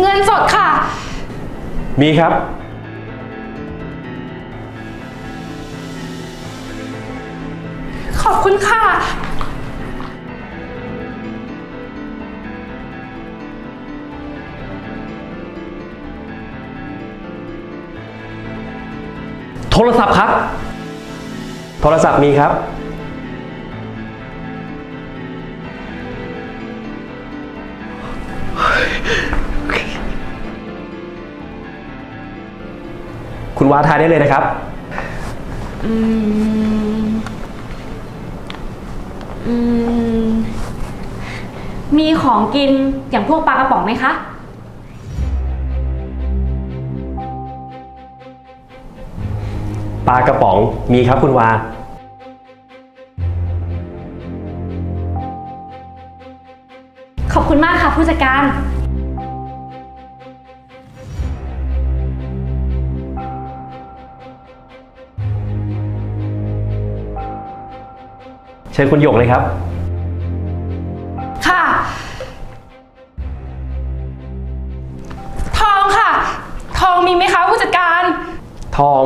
เงินสดค่ะ มีครับ ขอบคุณค่ะ โทรศัพท์ครับ โทรศัพท์มีครับ คุณวาทานได้เลยนะครับ อืม อืม มีของกินอย่างพวกปลากระป๋องไหมคะ ปลากระป๋องมีครับคุณวา ขอบคุณมากค่ะผู้จัดการ เชิญคุณหยกเลยครับ ค่ะ ทองค่ะ ทองมีไหมคะผู้จัดการ ทอง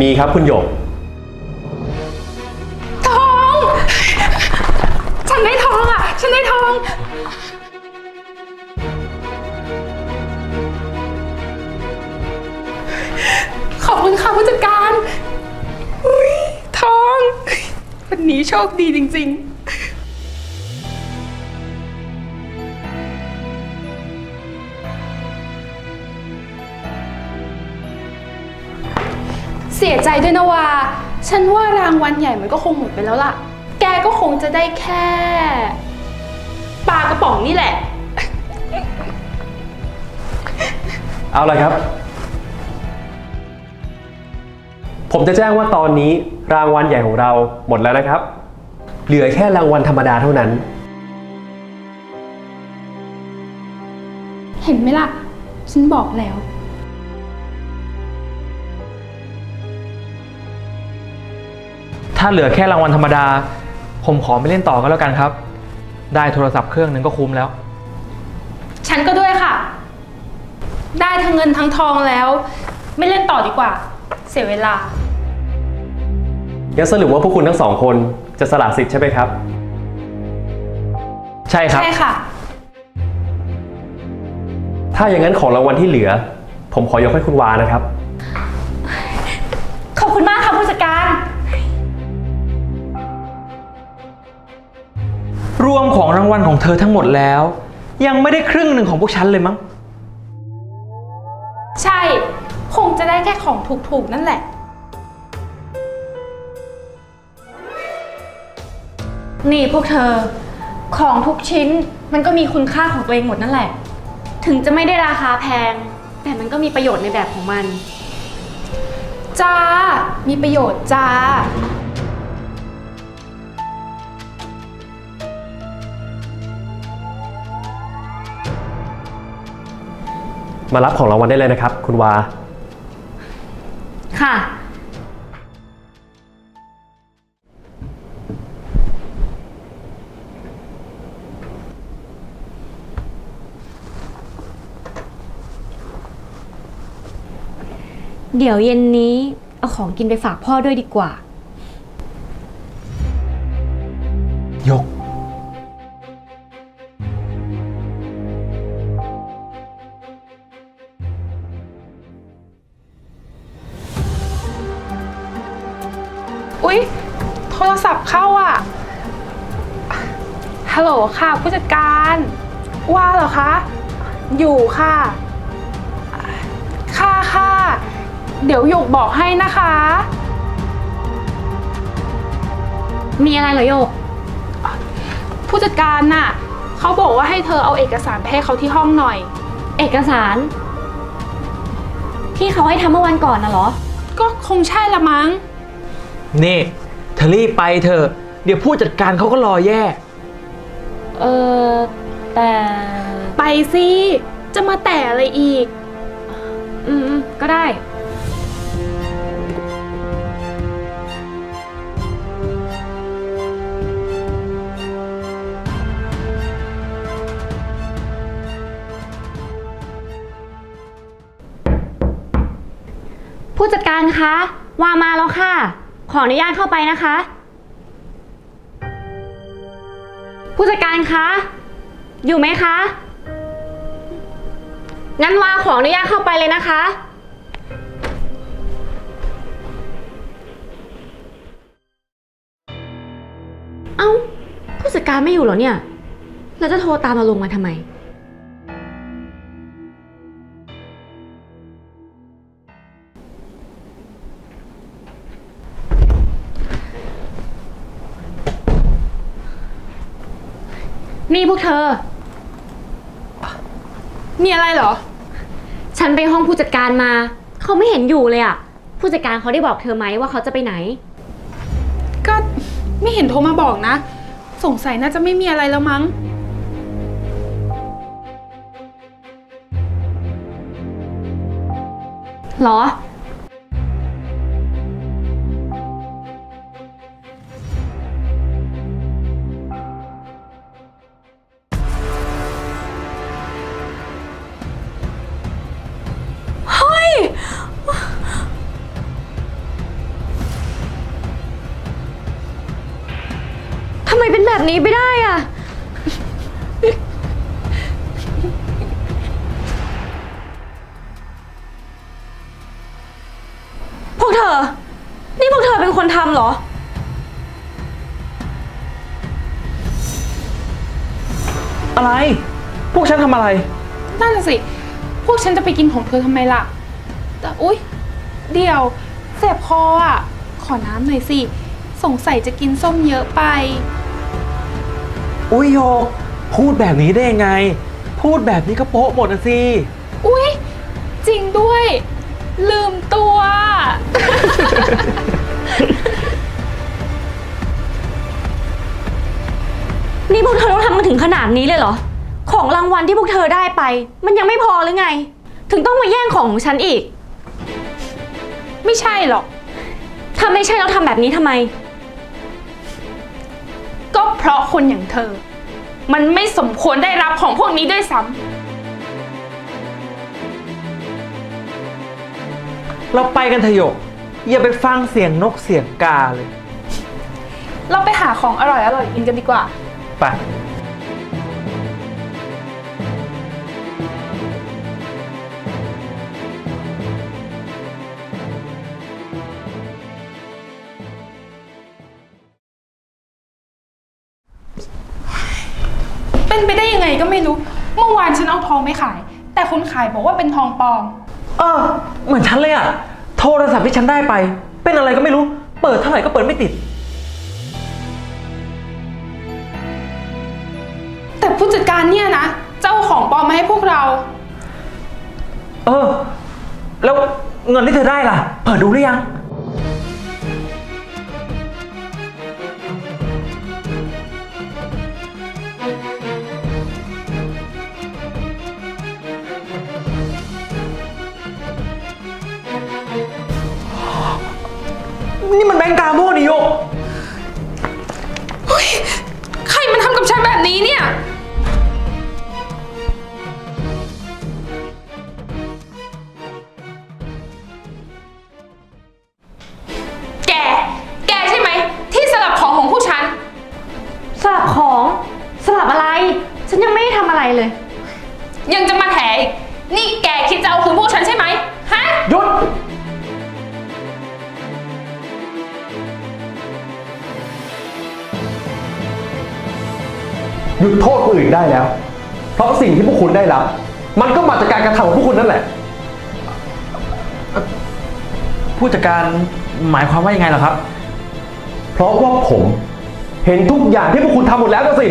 มีครับคุณหยก ทอง ฉันได้ทองอะ ฉันได้ทอง อบคุณค่ะผู้จัดการอุ๊ยทอง วันนี้โชคดีจริง ๆ เสียใจด้วยนะวาฉันว่ารางวัลใหญ่มันก็คงหมดไปแล้วล่ะ แกก็คงจะได้แค่ปลากระป๋องนี่แหละ เอาละครับ ผมจะแจ้งว่าตอนนี้รางวัลใหญ่ของเราหมดแล้วนะครับ เหลือแค่รางวัลธรรมดาเท่านั้น เห็นไหมล่ะ ฉันบอกแล้ว ถ้าเหลือแค่รางวัลธรรมดา ผมขอไม่เล่นต่อก็แล้วกันครับ ได้โทรศัพท์เครื่องหนึ่งก็คุ้มแล้ว ฉันก็ด้วยค่ะ ได้ทั้งเงินทั้งทองแล้ว ไม่เล่นต่อดีกว่า เสียเวลายังสรุปว่าพวกคุณทั้งสองคนจะสละสิทธิ์ใช่ไหมครับ ใช่ครับ ใช่ค่ะ ถ้าอย่างนั้นของรางวัลที่เหลือ ผมขอยกให้คุณวานะครับ ขอบคุณมากค่ะผู้จัดการ รวมของรางวัลของเธอทั้งหมดแล้ว ยังไม่ได้ครึ่งหนึ่งของพวกฉันเลยมั้งใช่ คงจะได้แค่ของถูกๆนั่นแหละ นี่พวกเธอ ของทุกชิ้นมันก็มีคุณค่าของตัวเองหมดนั่นแหละ ถึงจะไม่ได้ราคาแพง แต่มันก็มีประโยชน์ในแบบของมัน จ้า มีประโยชน์จ้า มารับของรางวัลได้เลยนะครับ คุณวา ค่ะ เดี๋ยวเย็นนี้ เอาของกินไปฝากพ่อด้วยดีกว่า อุ๊ย โทรศัพท์เข้าอะ ฮัลโหลค่ะ ผู้จัดการ ว่าเหรอคะ อยู่ค่ะ ค่ะค่ะ เดี๋ยวหยกบอกให้นะคะ มีอะไรเหรอโยก ผู้จัดการน่ะเขาบอกว่าให้เธอเอาเอกสารไปให้เขาที่ห้องหน่อย เอกสาร ที่เขาให้ทำเมื่อวันก่อนน่ะเหรอ ก็คงใช่ละมั้ง นี่เธอรีบไปเธอเดี๋ยวผู้จัดการเขาก็รอแย่ เออแต่ไปสิ จะมาแต่อะไรอีก อืม ก็ได้ ผู้จัดการคะ วามาแล้วค่ะ ขออนุญาตเข้าไปนะคะ ผู้จัดการคะ อยู่ไหมคะ งั้นวาขออนุญาตเข้าไปเลยนะคะ เอ้า ผู้จัดการไม่อยู่เหรอเนี่ยแล้วจะโทรตามมาลงมาทำไม นี่พวกเธอ มีอะไรเหรอ ฉันไปห้องผู้จัดการมา เขาไม่เห็นอยู่เลยอะผู้จัดการเขาได้บอกเธอไหมว่าเขาจะไปไหน ก็ไม่เห็นโทรมาบอกนะ สงสัยน่าจะไม่มีอะไรแล้วมั้ง เหรอ ไมเป็นแบบนี้ไปได้อะพวกเธอ นี่พวกเธอเป็นคนทำเหรอ อะไร พวกฉันทำอะไร นั่นน่ะสิ พวกฉันจะไปกินของเธอทำไมล่ะ แต่อุ๊ย เดี๋ยวเจ็บคออะ ขอน้ำหน่อยสิ สงสัยจะกินส้มเยอะไป อุ้ยโยก พูดแบบนี้ได้ยังไง พูดแบบนี้ก็โป๊ะหมดนะสิ อุ๊ย จริงด้วย ลืมตัว นี่พวกเธอต้องทำกันถึงขนาดนี้เลยเหรอ ของรางวัลที่พวกเธอได้ไป มันยังไม่พอหรือไง ถึงต้องมาแย่งของของฉันอีก ไม่ใช่หรอก ถ้าไม่ใช่แล้วทำแบบนี้ทำไมก็ เพราะคนอย่างเธอ มันไม่สมควรได้รับของพวกนี้ด้วยซ้เราไปกันเถอะโยก อย่าไปฟังเสียงนกเสียงกาเลยำเราไปหาของอร่อยๆกินกันดีกว่า ไป คนขายบอกว่าเป็นทองปลอม เออ เหมือนฉันเลยอะโทรศัพท์ที่ฉันได้ไป เป็นอะไรก็ไม่รู้ เปิดเท่าไหร่ก็เปิดไม่ติด แต่ผู้จัดการเนี่ยนะ เจ้าของปลอมมาให้พวกเรา เออ แล้วเงินที่เธอได้ล่ะ เปิดดูหรือยัง นี่มันแบงก์กาโมนี่โยกใครมันทำกับฉันแบบนี้เนี่ย แก แกใช่ไหม ที่สลับของของผู้ฉัน สลับของสลับอะไร ฉันยังไม่ได้ทำอะไรเลย ยังจะมาแถอีกนี่แกคิดจะเอาคืนพวกฉันใช่ไหม หยุดโทษคนอื่นได้แล้ว เพราะสิ่งที่พวกคุณได้รับ มันก็มาจากการกระทำของพวกคุณนั่นแหละ ผู้จัดการหมายความว่ายังไงเหรอครับ เพราะว่าผม เห็นทุกอย่างที่พวกคุณทำหมดแล้วนะสิ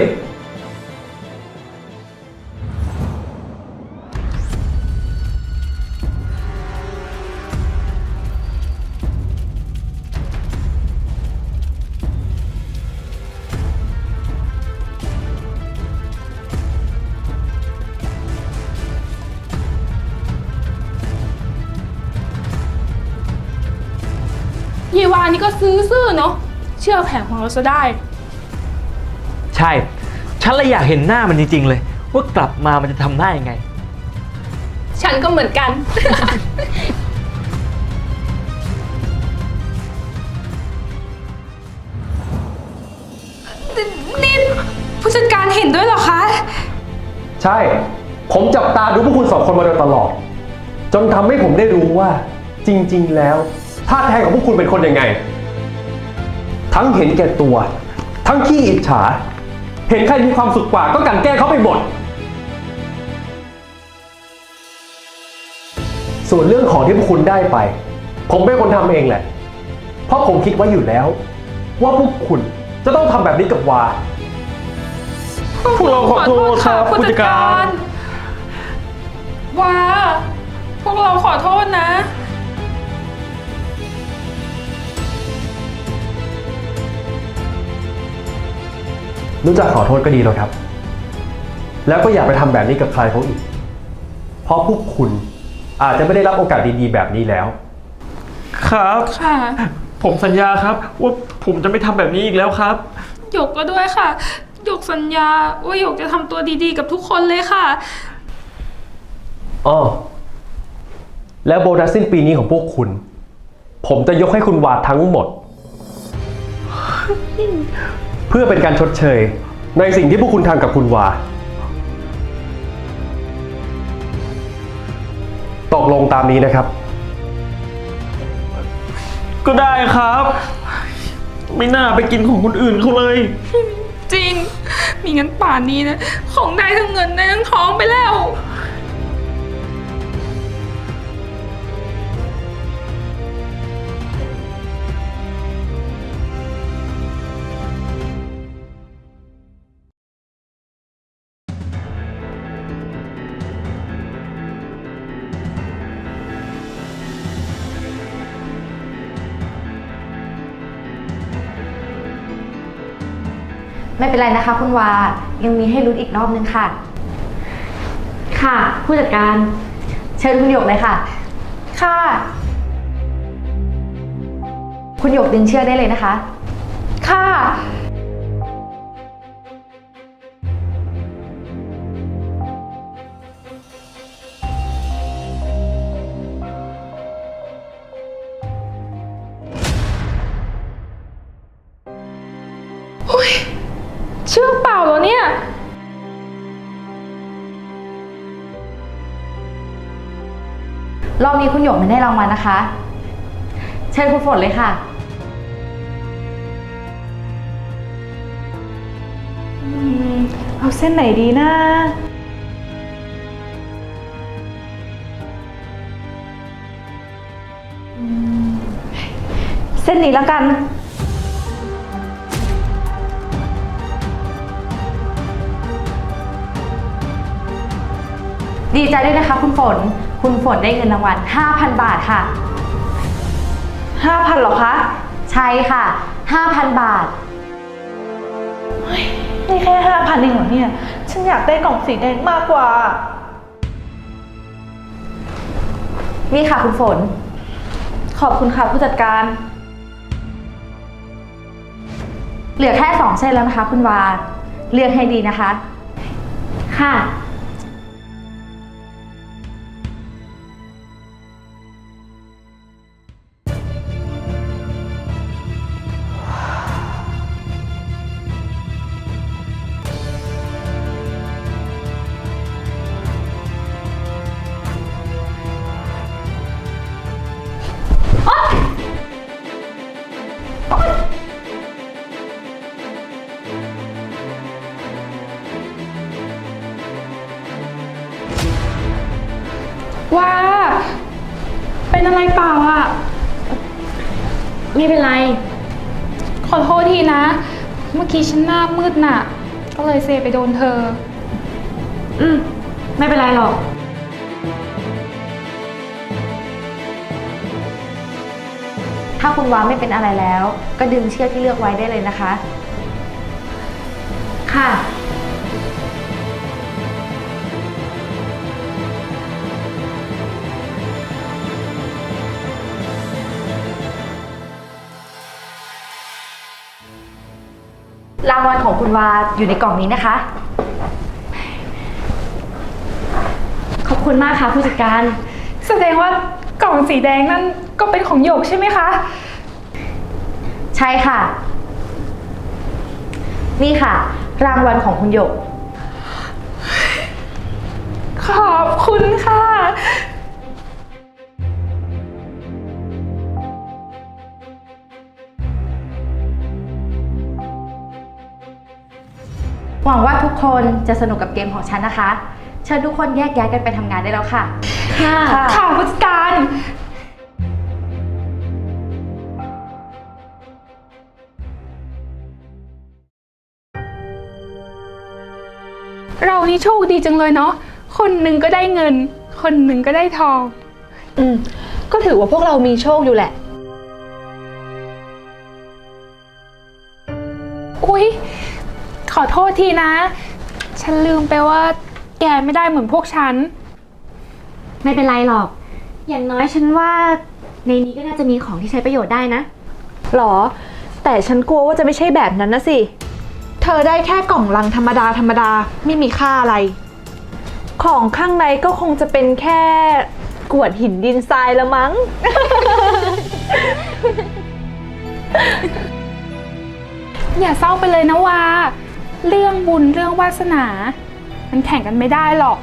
ยีว่านี่ก็ซื้อซื่อเนาะ เชื่อแผงของเราซะได้ ใช่ ฉันเลยอยากเห็นหน้ามันจริง ๆ เลย ว่ากลับมามันจะทำหน้ายังไง ฉันก็เหมือนกัน นี่ผู้จัดการเห็นด้วยหรอคะ ใช่ ผมจับตาดูพวกคุณสองคนมาโดยตลอด จนทำให้ผมได้รู้ว่า จริง ๆ แล้ว ท่าแท้ของพวกคุณเป็นคนยังไง ทั้งเห็นแก่ตัว ทั้งขี้อิจฉา เห็นใครมีความสุขกว่าก็กลันแกล้งเขาไปหมด ส่วนเรื่องของที่พวกคุณได้ไป ผมเป็นคนทำเองแหละ เพราะผมคิดไว้อยู่แล้ว ว่าพวกคุณจะต้องทำแบบนี้กับวา พวกเราขอโทษครับผู้จัดการ ว้า พวกเราขอโทษนะ รู้จักขอโทษก็ดีแล้วครับ แล้วก็อย่าไปทำแบบนี้กับใครเขาอีก เพราะพวกคุณอาจจะไม่ได้รับโอกาสดีๆแบบนี้แล้ว ครับ ค่ะ ผมสัญญาครับ ว่าผมจะไม่ทำแบบนี้อีกแล้วครับ หยกก็ด้วยค่ะ หยกสัญญาว่าหยกจะทำตัวดีๆ กับทุกคนเลยค่ะ อ้อ แล้วโบนัสสิ้นปีนี้ของพวกคุณ ผมจะยกให้คุณวาดทั้งหมด เพื่อเป็นการชดเชย ในสิ่งที่พวกคุณทำกับคุณวา ตกลงตามนี้นะครับ ก็ได้ครับ ไม่น่าไปกินของคนอื่นเขาเลย จริง มีงั้นป่านนี้นะ ของได้ทั้งเงินได้ทั้งท้องไปแล้ว ไม่เป็นไรนะคะคุณวา ยังมีให้ลุ้นอีกรอบนึงค่ะ ค่ะ ผู้จัดการ เชิญคุณหยกเลยค่ะ ค่ะ คุณหยกดึงเชือกได้เลยนะคะ ค่ะ โอ้ย เชือกเปล่าเหรอเนี่ย รอบนี้คุณหยกไม่ได้รางวัลนะคะ เชิญคุณฝนเลยค่ะ เอาเส้นไหนดีนะอืมเส้นนี้แล้วกัน ดีใจด้วยนะคะ คุณฝน คุณฝนได้เงินรางวัล 5,000 บาทค่ะ 5,000หรอคะ ใช่ค่ะ 5,000 บาท นี่แค่5,000เองเหรอเนี่ย ฉันอยากได้กล่องสีแดงมากกว่า นี่ค่ะคุณฝน ขอบคุณค่ะผู้จัดการ เหลือแค่2เส้นแล้วนะคะ คุณวา เลือกให้ดีนะคะ ค่ะ เป็นไร ขอโทษทีนะ เมื่อกี้ฉันหน้ามืดน่ะ ก็เลยเซไปโดนเธอ อืม ไม่เป็นไรหรอก ถ้าคุณวาไม่เป็นอะไรแล้ว ก็ดึงเชือกที่เลือกไว้ได้เลยนะคะ ค่ะ วัลของคุณวาอยู่ในกล่องนี้นะคะ ขอบคุณมากค่ะผู้จัดการ แสดงว่ากล่องสีแดงนั่นก็เป็นของหยกใช่ไหมคะ ใช่ค่ะ นี่ค่ะ รางวัลของคุณหยก ขอบคุณค่ะ หวังว่าทุกคนจะสนุกกับเกมของฉันนะคะ เชิญทุกคนแยกย้ายกันไปทำงานได้แล้วค่ะ ค่ะค่ะผู้จัดการ เรานี่โชคดีจังเลยเนาะ คนหนึ่งก็ได้เงิน คนหนึ่งก็ได้ทอง อืม ก็ถือว่าพวกเรามีโชคอยู่แหละ ทษทีนะ ฉันลืมไปว่าแกไม่ได้เหมือนพวกฉัน ไม่เป็นไรหรอก อย่างน้อยฉันว่าในนี้ก็น่าจะมีของที่ใช้ประโยชน์ได้นะ หรอ แต่ฉันกลัวว่าจะไม่ใช่แบบนั้นนะสิ เธอได้แค่กล่องลังธรรมดาธรรมดาไม่มีค่าอะไร ของข้างในก็คงจะเป็นแค่กรวดหินดินทรายละมั้ง อย่าเศร้าไปเลยนะวา เรื่องบุญเรื่องวาสนา มันแข่งกันไม่ได้หรอก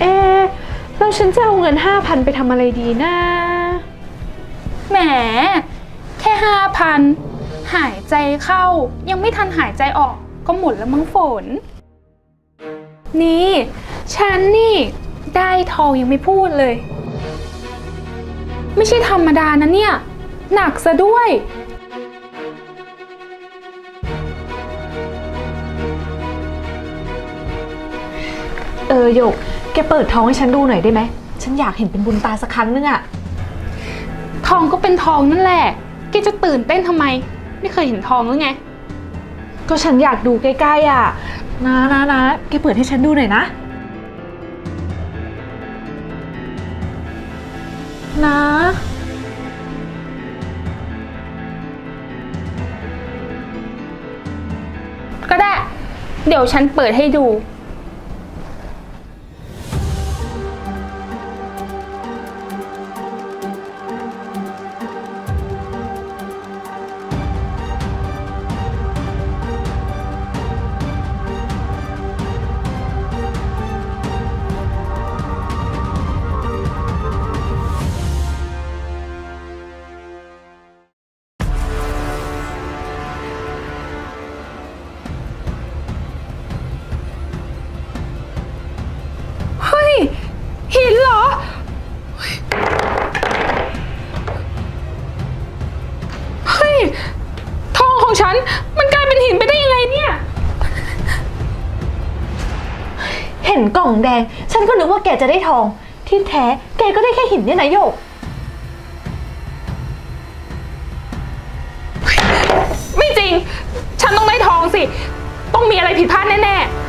เอะแล้วฉันจะเอาเงินห้าพันไปทำอะไรดีนะ แหม แค่ห้าพันหายใจเข้า ยังไม่ทันหายใจออกก็หมดแล้วมั้งฝน นี่ ฉันนี่ได้ทองยังไม่พูดเลย ไม่ใช่ธรรมดานะเนี่ย หนักซะด้วย เออหยก แกเปิดท้องให้ฉันดูหน่อยได้ไหม ฉันอยากเห็นเป็นบุญตาสักครั้งนึงอะทองก็เป็นทองนั่นแหละ แกจะตื่นเต้นทำไม ไม่เคยเห็นทองหรือไง ก็ฉันอยากดูใกล้ๆอะนะนะนะแกเปิดให้ฉันดูหน่อยนะนะ ก็ได้ เดี๋ยวฉันเปิดให้ดู ล่องแดง ฉันก็นึกว่าแกจะได้ทอง ที่แท้แกก็ได้แค่หินเนี่ยนะโยก ไม่จริง ฉันต้องได้ทองสิ ต้องมีอะไรผิดพลาดแน่ ๆ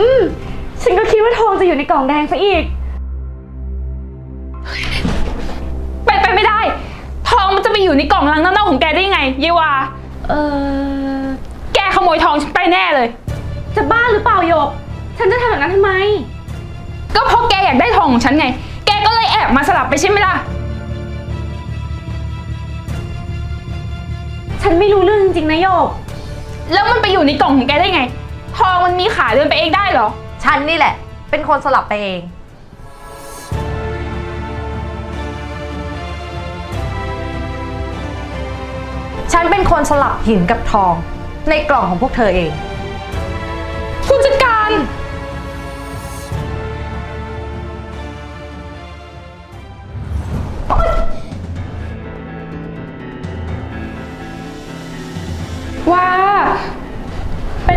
อืม ฉันก็คิดว่าทองจะอยู่ในกล่องแดงซะอีกๆไปไปไม่ได้ ทองมันจะไปอยู่ในกล่องลังเน่าๆของแกได้ยังไงเยวา เออ แกขโมยทองฉันไปแน่เลย จะบ้าหรือเปล่าโยก ฉันจะทำแบบนั้นทำไม ก็เพราะแกอยากได้ทองของฉันไง แกก็เลยแอบมาสลับไปใช่ไหมล่ะ ฉันไม่รู้เรื่องจริงๆนะโยก แล้วมันไปอยู่ในกล่องของแกได้ไง ทองมันมีขาเดินไปเองได้เหรอ ฉันนี่แหละ เป็นคนสลับไปเอง ฉันเป็นคนสลับหินกับทอง ในกล่องของพวกเธอเอง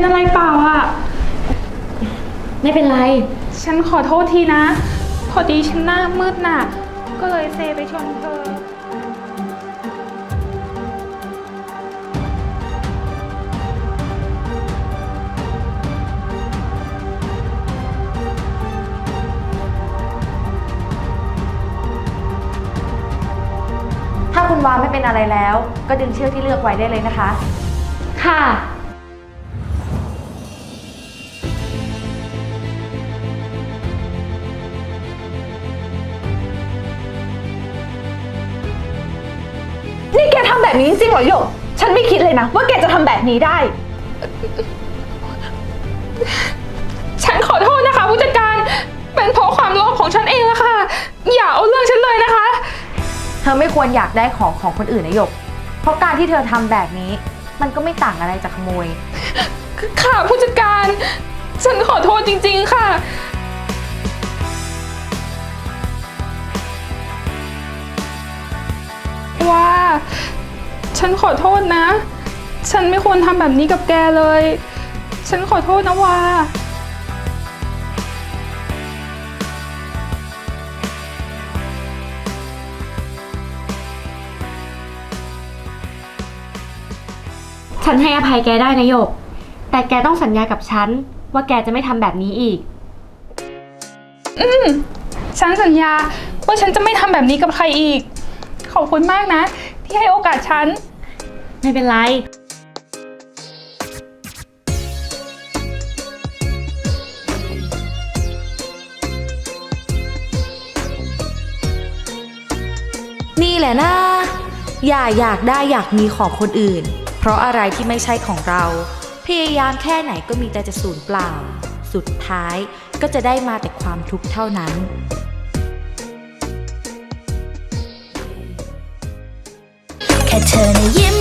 ็นอะไรเปล่าอะไม่เป็นไร ฉันขอโทษทีนะ พอดีฉันหน้ามืดหน่ะ ก็เลยเซไปชนเธอ ถ้าคุณวาไม่เป็นอะไรแล้ว ก็ดึงเชือกที่เลือกไว้ได้เลยนะคะ ค่ะ นี้จริงเหรอโยก ฉันไม่คิดเลยนะ ว่าแกจะทำแบบนี้ได้ ฉันขอโทษนะคะผู้จัดการเป็นเพราะความโลภของฉันเองละค่ะ อย่าเอาเรื่องฉันเลยนะคะ เธอไม่ควรอยากได้ของของคนอื่นนะหยก เพราะการที่เธอทำแบบนี้ มันก็ไม่ต่างอะไรจากขโมย ค่ะผู้จัดการ ฉันขอโทษจริง ๆ ค่ะ ฉันขอโทษนะ ฉันไม่ควรทำแบบนี้กับแกเลย ฉันขอโทษนะว่าฉันให้อภัยแกได้นะโยก แต่แกต้องสัญญากับฉัน ว่าแกจะไม่ทำแบบนี้อีกฉันสัญญาว่าฉันจะไม่ทำแบบนี้กับใครอีก ขอบคุณมากนะ ที่ให้โอกาสฉัน ไม่เป็นไร นี่แหละนะ อย่าอยากได้อยากมีของคนอื่น เพราะอะไรที่ไม่ใช่ของเรา พยายามแค่ไหนก็มีแต่จะสูญเปล่า สุดท้ายก็จะได้มาแต่ความทุกข์เท่านั้นแค่เธอนะยิ้ม